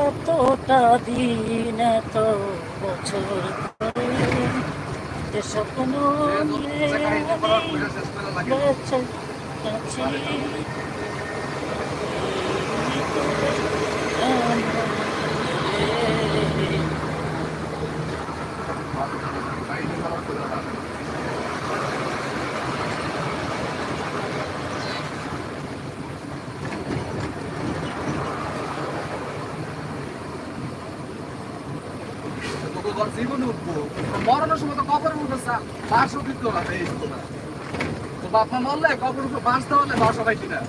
এতটা দিন এত বছর ধরে স্বপ্ন নিয়ে বেঁচে আছি। জীবনে উঠবো। মরণের সময় তো কবর উঠে বাসও দিতে না এই তো বাপ মা মরলে কবর উঠে বাস দেওয়া হলে বাসও পাইছি না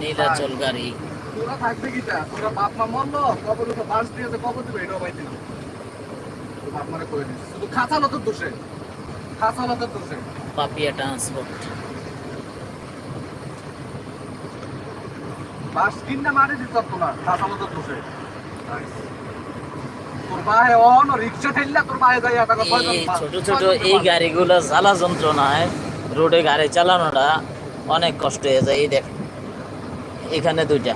নীলাচল গাড়ি। তোরা থাকবে কি তা তোরা বাপ মা মরলো কবর উঠে বাস দিয়েছে কবর দিবে এটাও পাইছি না। বাপ মারে করে দিচ্ছে শুধু খাঁচা লতের দোষে। খাঁচা লতের দোষে। পাপিয়া ট্রান্সপোর্ট। ছোট ছোট এই গাড়িগুলো জ্বালা যন্ত্রণায় রোডে গাড়ি চালানোটা অনেক কষ্ট হয়ে যায় এই দেখ। এখানে দুইটা।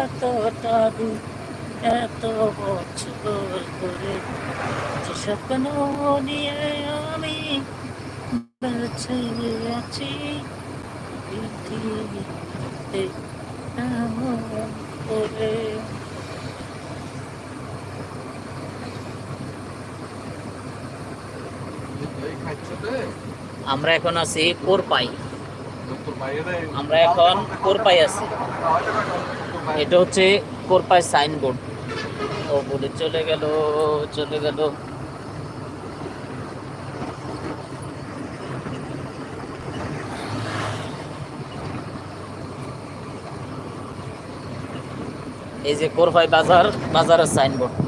এতটা দিন এত বছর ধরে যে স্বপ্ন নিয়ে আমি বেঁচে আছি। পৃথিবীতে এমন করে। আমরা এখন আছি কোরপাই। আমরা এখন কোরপাই আছি। এটা হচ্ছে কোরপাই সাইনবোর্ড। ও বলে চলে গেল চলে গেল। এই যে কোরপাই বাজার, বাজারের সাইনবোর্ড।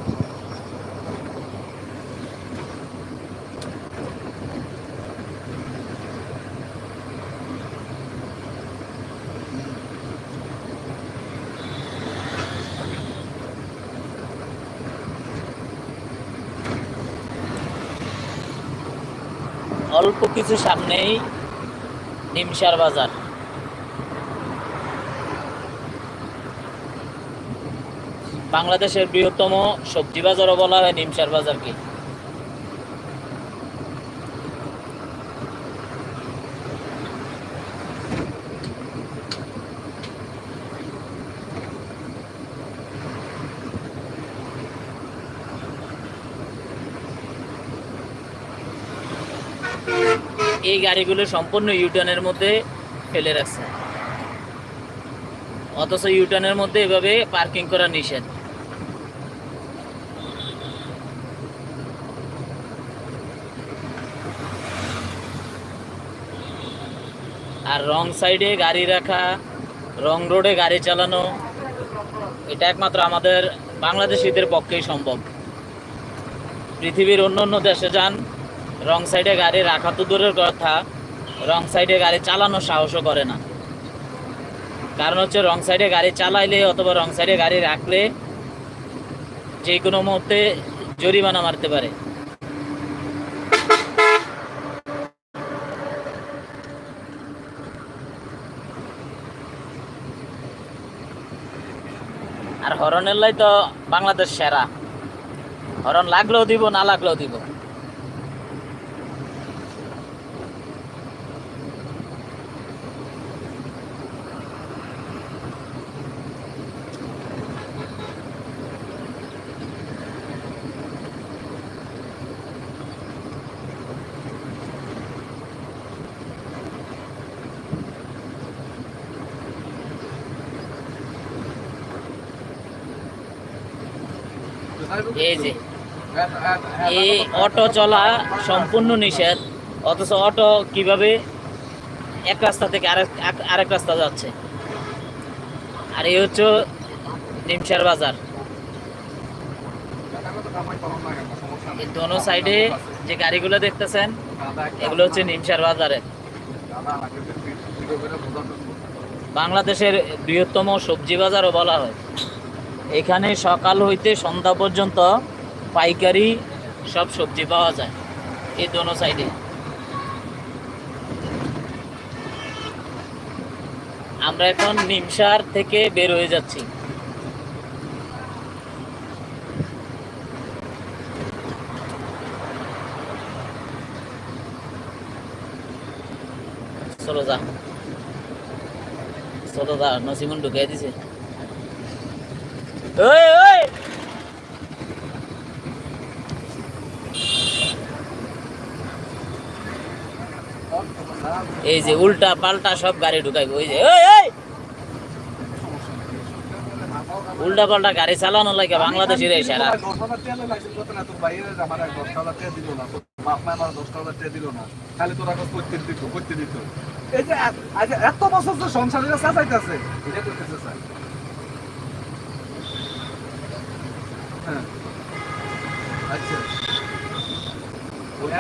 কিছু সামনেই নিমসার বাজার। বাংলাদেশের বৃহত্তম সবজি বাজারও বলা হয় নিমসার বাজারকে এই গাড়িগুলো সম্পূর্ণ ইউটার্নের মধ্যে ফেলে রাখছে। অথচ ইউটার্নের মধ্যে এভাবে পার্কিং করা নিষেধ। আর রং সাইডে গাড়ি রাখা রং রোডে গাড়ি চালানো, এটা একমাত্র আমাদের বাংলাদেশিদের পক্ষেই সম্ভব। পৃথিবীর অন্য অন্য দেশে যান রং সাইডে গাড়ি রাখা তো দূরের কথা, রং সাইডে গাড়ি চালানোর সাহসও করে না। কারণ হচ্ছে রং সাইডে গাড়ি চালাইলে অথবা রং সাইডে গাড়ি রাখলে যে কোনো মুহূর্তে জরিমানা মারতে পারে। আর হরণের লাই তো বাংলাদেশ সেরা। হরণ লাগলেও দিব, না লাগলেও দিব। এই যে, এই অটো চলা সম্পূর্ণ নিষেধ, অথচ অটো কীভাবে এক রাস্তা থেকে আরেক আরেক রাস্তা যাচ্ছে। আর এই হচ্ছে নিমসার বাজার। দোনো সাইডে যে গাড়িগুলো দেখতেছেন, এগুলো হচ্ছে নিমসার বাজারে। বাংলাদেশের বৃহত্তম সবজি বাজারও বলা হয়। এখানে সকাল হইতে সন্ধ্যা পর্যন্ত পাইকারি সব সবজি পাওয়া যায়, এই দোনো সাইডে। আমরা এখন নিমসার থেকে বের হয়ে যাচ্ছি। চলো যা। চলো যা, নসিমন ঢুকিয়ে দিছে। ওই ওই। এই যে উল্টা পাল্টা সব গাড়ি ঢুকাই ওই যে উল্টা পাল্টা গাড়ি চালানো লাগে বাংলাদেশের এই সারা। আচ্ছা, এত বছর সাজাইতেছে এটা করতেছে হ্যাঁ। আচ্ছা।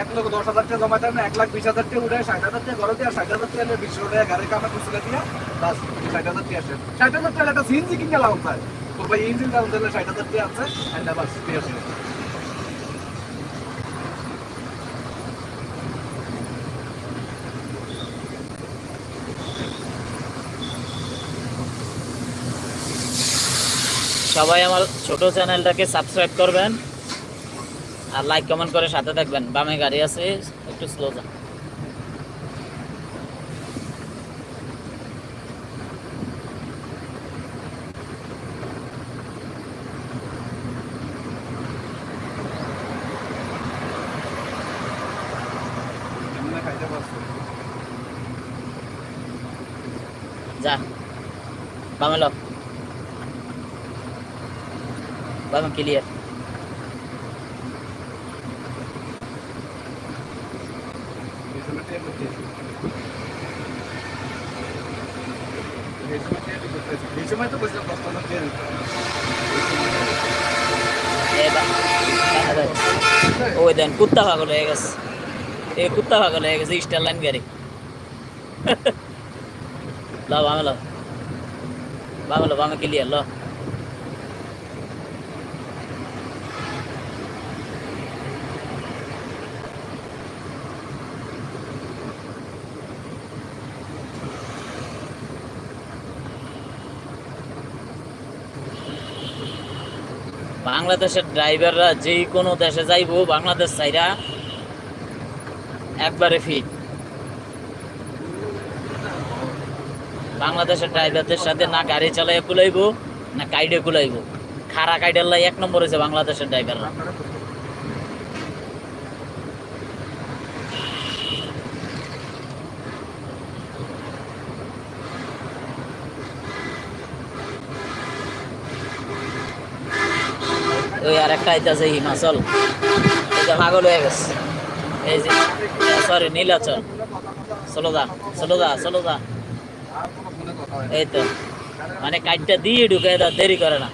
এক লক্ষ দশ হাজার টাকা জমা না এক লাখ বিশ হাজার টাকা উঠে ষাট হাজার টাকা ঘরে দিয়ে, ষাট হাজার টাকা বিশ টাকা গাড়ির কামে খুচরা দিয়ে, বাস, ষাট হাজার টাকা আসে। ষাট হাজার টাকা একটা সিএনজি কিনে লাভ তাই তো ভাই ইঞ্জিন দাম দিলে ষাট হাজার টাকা আছে আর বাস দিয়ে সবাই আমার ছোট চ্যানেলটাকে সাবস্ক্রাইব করবেন আর লাইক কমেন্ট করে সাথে থাকবেন। বামে গাড়ি আছে, একটু স্লো যান। যা, বামে লো। Bakın clear. ඔය දැන් කුත්තා හකල ඒකස් ඒ කුත්තා හකල ඒකස් ඉස්ටර්ලන් ගරි ලා වංගල වංගල වංග කෙලිය ලා বাংলাদেশের ড্রাইভাররা যেই কোনো দেশে যাইব, বাংলাদেশ চাইরা একবারে ফিট বাংলাদেশের ড্রাইভারদের সাথে না গাড়ি চালাইয়া কুলাইব, না কাইডে কুলাইব। খারা কাইডের লাই এক নম্বর হয়েছে বাংলাদেশের ড্রাইভাররা ওই আর একটা আছে হিমাচল। এটা পাগল হয়ে গেছে। এই যে সরি নীলাচল। চলো দা চলো যা, চলো না। এই তো মানে কাজটা দিয়ে ঢুকে দেরি করে না।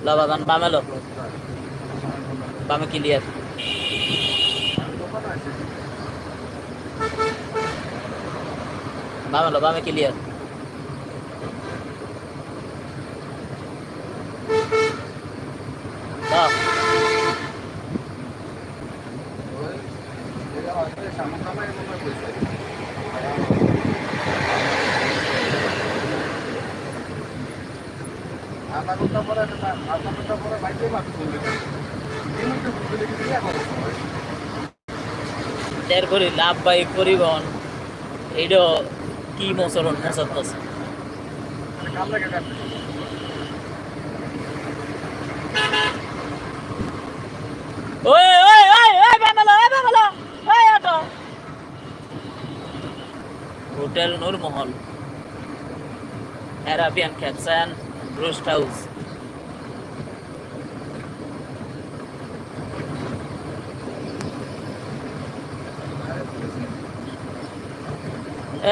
লো বাগান বামে লো বামে ক্লিয়ার বামে লো বামে ক্লিয়ার দাও আধা ঘণ্টা পরে আধা ঘণ্টা পরে বাইকে মাঠে চলে গেছে এই মুহূর্তে বুঝতে গেছি এখন এরপরে লাভ বাইক পরিবহন এইটা কি লাগে কাটতে ওই ওই ওই ওই হোটেল নূরমহল, অ্যারাবিয়ান ক্যাপসান রোস্ট হাউস।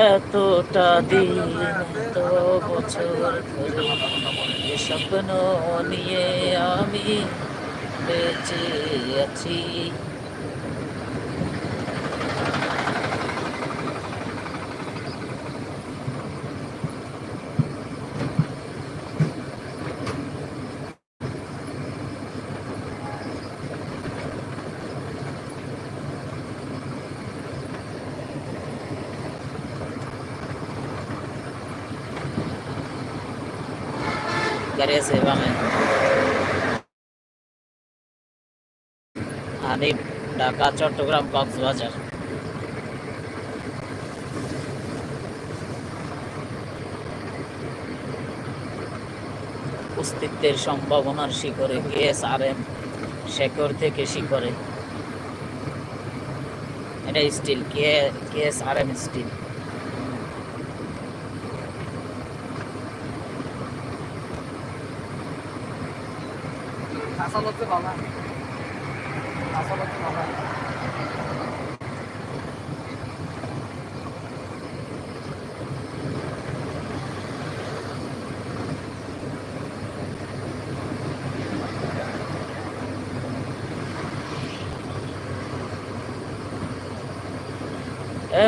এতটা দিন এত বছর ধরে স্বপ্ন নিয়ে আমি বেঁচে আছি। গাড়ি আছে বামে হানিফ ঢাকা, চট্টগ্রাম, কক্সবাজার। অস্তিত্বের সম্ভাবনার শিখরে কেএস আর এম শেখর থেকে শিখরে। এটা steel, K KS R M steel.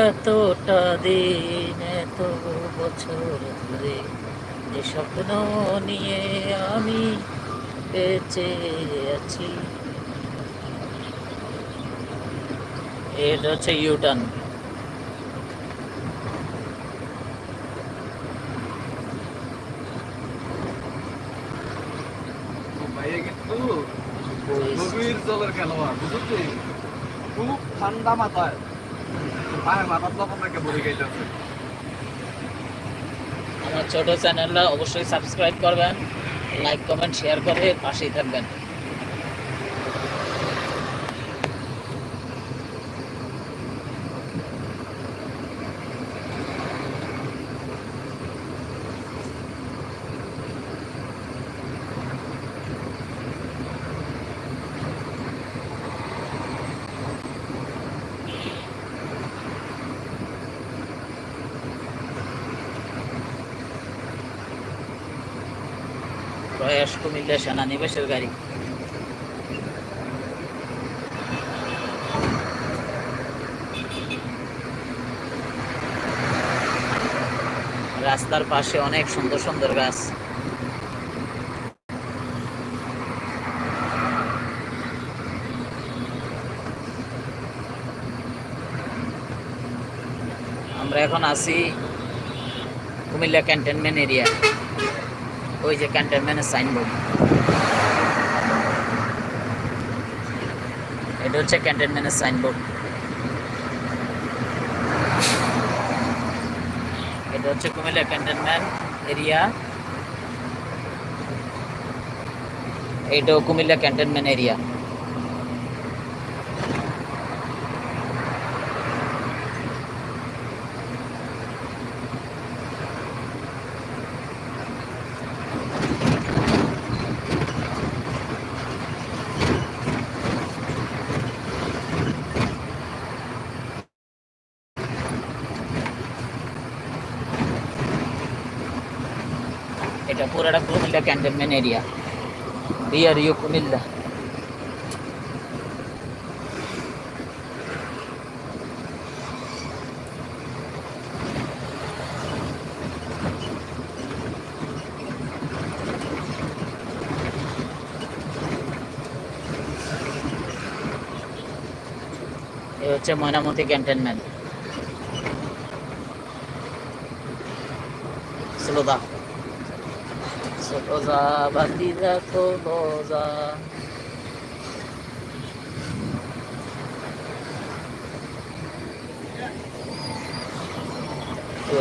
এতটা দিন এত বছর ধরে যে স্বপ্ন নিয়ে আমি বেঁচে আছি। এটা হচ্ছে ইউটার্ন খুব ঠান্ডা মাথায়। পায়ে মাথার তখন নাকি বলে গেছে আমার ছোট চ্যানেলটা অবশ্যই সাবস্ক্রাইব করবেন। লাইক কমেন্ট শেয়ার করে পাশেই থাকবেন। প্রয়াস কুমিল্লা সেনানিবাসের গাড়ি। রাস্তার পাশে অনেক সুন্দর সুন্দর গাছ। আমরা এখন আছি কুমিল্লা ক্যান্টনমেন্ট এরিয়া। ওই যে ক্যান্টনমেন্টের সাইনবোর্ড এটা হচ্ছে ক্যান্টনমেন্টের সাইনবোর্ড এটা হচ্ছে কুমিল্লা ক্যান্টনমেন্ট এরিয়া এইটাও কুমিল্লা ক্যান্টনমেন্ট এরিয়া এটা পুরোটা Comilla cantonment area BR U Comilla এ হচ্ছে ময়নামতি ক্যান্টনমেন্ট স্লোদা এ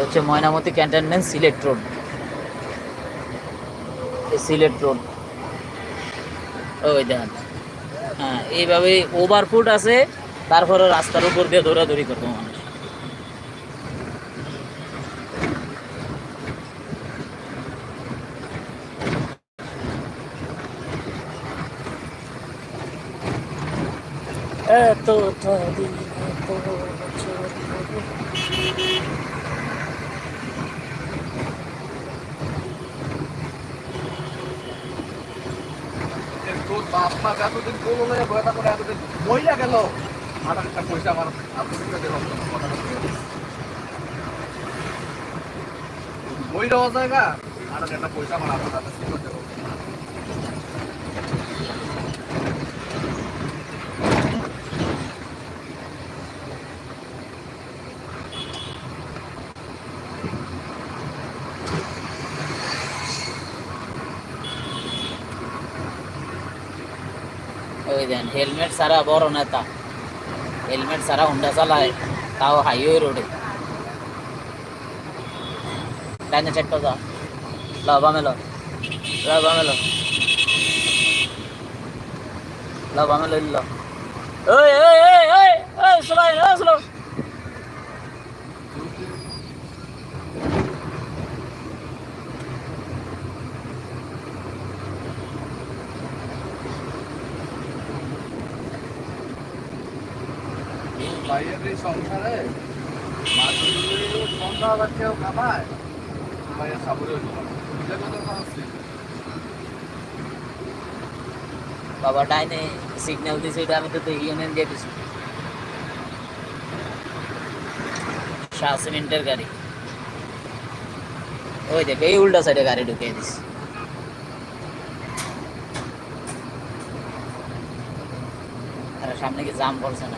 হচ্ছে Mainamati cantonment Sylhet road. Sylhet road. ওই দেখেন হ্যাঁ এইভাবে ওভারফুট আছে, তারপরে রাস্তার উপর দিয়ে দৌড়াদৌড়ি করব এতটা দিন এত বছর এতদিন কোলো লয়ে বয়া করে এতদিন মইরা গেল। আমার একটা পয়সা আমার কাছে জায়গা আর একটা পয়সা আমার আপনার ওই দেন হেলমেট ছাড়া বড় নেতা হেলমেট ছাড়া হুন্ডা চালায় তাও হাইওয়ে রোডে ডাইনে চেক যা ল বামে ল বামে ল বামে ল ওই ওই ওই ওই ওই সবাই ওই স্লো ভাইয়ের এই সংসারে? সন্ধ্যা ডাইনে সিগন্যাল দিছে, এটা আমি তো ইউনিয়ন দিয়ে শাহ গাড়ি। ওই দেখ এই উল্টা সাইডে গাড়ি ঢুকিয়ে দিস সামনে কি জাম পড়ছে না?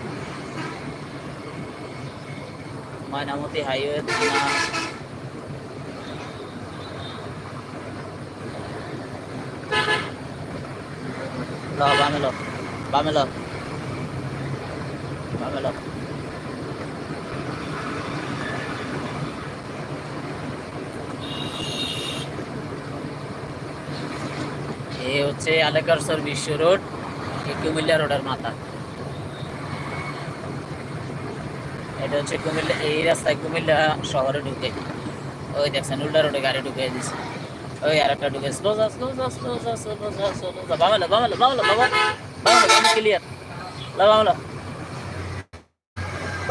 ময়নামতি হাইওয়ে থানা। এ হচ্ছে আলেকারসর বিশ্ব রোড কুমিল্লা রোডের মাথা। এটা হচ্ছে কুমিল্লা, এই রাস্তায় কুমিল্লা শহরে ঢুকে। ওই দেখছেন, উল্টা রোডে গাড়ি ঢুকে দিছে। ওই আর একটা ঢুকে স্লো যা স্লো যা স্লো যা স্লো যা স্লো যা বামেলা বামেলা বামেলা বাবা বামে ক্লিয়ার লা বামেলা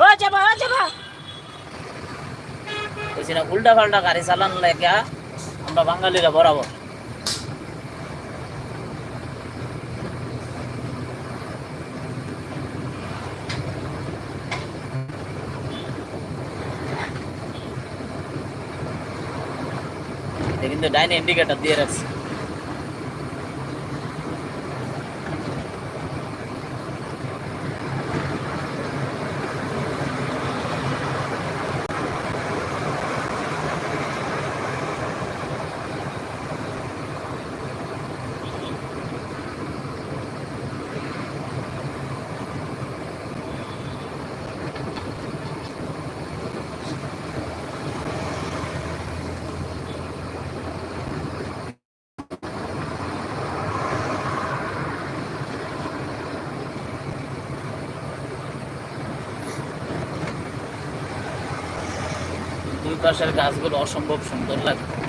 ও চাপা ও চাপা। বলছি না, উল্টা পাল্টা গাড়ি চালান লেগা আমরা বাঙালিরা বরাবর। কিন্তু ডাইনে ইন্ডিকেটর দিয়ে রাখছে। দুই পাশের গাছগুলো অসম্ভব সুন্দর লাগে